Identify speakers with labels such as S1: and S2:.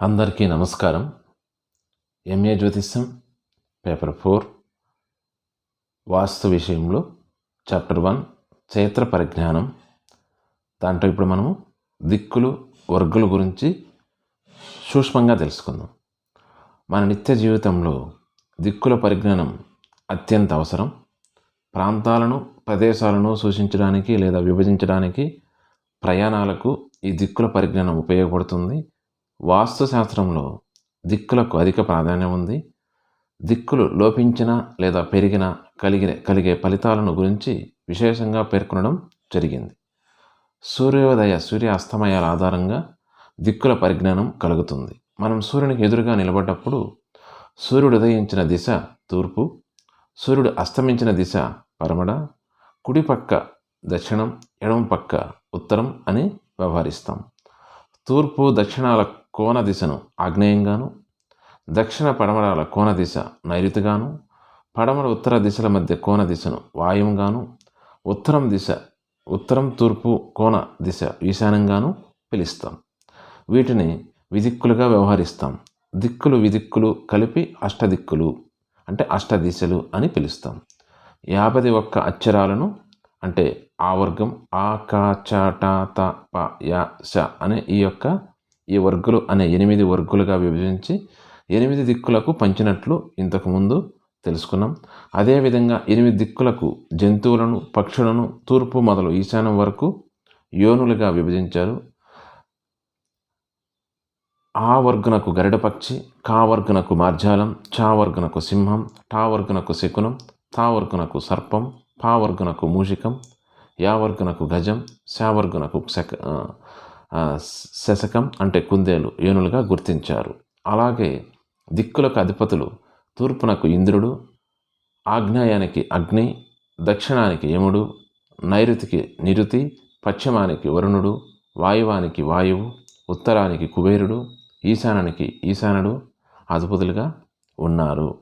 S1: అందరికీ నమస్కారం. ఎంఏ జ్యోతిష్యం పేపర్ ఫోర్ వాస్తు విషయంలో చాప్టర్ వన్ చైత్ర పరిజ్ఞానం. దాంట్లో ఇప్పుడు మనము దిక్కులు వర్గుల గురించి సూక్ష్మంగా తెలుసుకుందాం. మన నిత్య జీవితంలో దిక్కుల పరిజ్ఞానం అత్యంత అవసరం. ప్రాంతాలను ప్రదేశాలను సూచించడానికి లేదా విభజించడానికి ప్రయాణాలకు ఈ దిక్కుల పరిజ్ఞానం ఉపయోగపడుతుంది. వాస్తుశాస్త్రంలో దిక్కులకు అధిక ప్రాధాన్యం ఉంది. దిక్కులు లోపించిన లేదా పెరిగిన కలిగిన కలిగే ఫలితాలను గురించి విశేషంగా పేర్కొనడం జరిగింది. సూర్యోదయ సూర్య అస్తమయాల ఆధారంగా దిక్కుల పరిజ్ఞానం కలుగుతుంది. మనం సూర్యునికి ఎదురుగా నిలబడ్డప్పుడు సూర్యుడు ఉదయించిన దిశ తూర్పు సూర్యుడు అస్తమించిన దిశ పరమడ కుడి పక్క దక్షిణం ఎడమ పక్క ఉత్తరం అని వ్యవహరిస్తాం. తూర్పు దక్షిణాల కోణ దిశను ఆగ్నేయంగాను దక్షిణ పడమరాల కోణ దిశ నైరుతిగాను పడమర ఉత్తర దిశల మధ్య కోణ దిశను వాయువుగాను ఉత్తరం దిశ ఉత్తరం తూర్పు కోణ దిశ ఈశాన్యంగాను పిలుస్తాం. వీటిని విదిక్కులుగా వ్యవహరిస్తాం. దిక్కులు విదిక్కులు కలిపి అష్టదిక్కులు అంటే అష్టదిశలు అని పిలుస్తాం. యాభై ఒక్క అక్షరాలను అంటే ఆ వర్గం ఆ క చ ట త ప య శ అనే ఈ యొక్క ఈ వర్గులు అనే ఎనిమిది వర్గులుగా విభజించి ఎనిమిది దిక్కులకు పంచినట్లు ఇంతకుముందు తెలుసుకున్నాం. అదేవిధంగా ఎనిమిది దిక్కులకు జంతువులను పక్షులను తూర్పు మొదలు ఈశాన్యం వరకు యోనులుగా విభజించారు. ఆ వర్గునకు గరుడ పక్షి కా వర్గునకు మార్జాలం చా వర్గునకు సింహం టా వర్గునకు శకునం తా వర్గునకు సర్పం పా వర్గునకు మూషికం యా వర్గునకు గజం శా వర్గునకు శక శశకం అంటే కుందేలు ఏనులుగా గుర్తించారు. అలాగే దిక్కులకు అధిపతులు తూర్పునకు ఇంద్రుడు ఆగ్నేయానికి అగ్ని దక్షిణానికి యముడు నైరుతికి నిరుతి పశ్చిమానికి వరుణుడు వాయువానికి వాయువు ఉత్తరానికి కుబేరుడు ఈశానానికి ఈశానుడు అధిపతులుగా ఉన్నారు.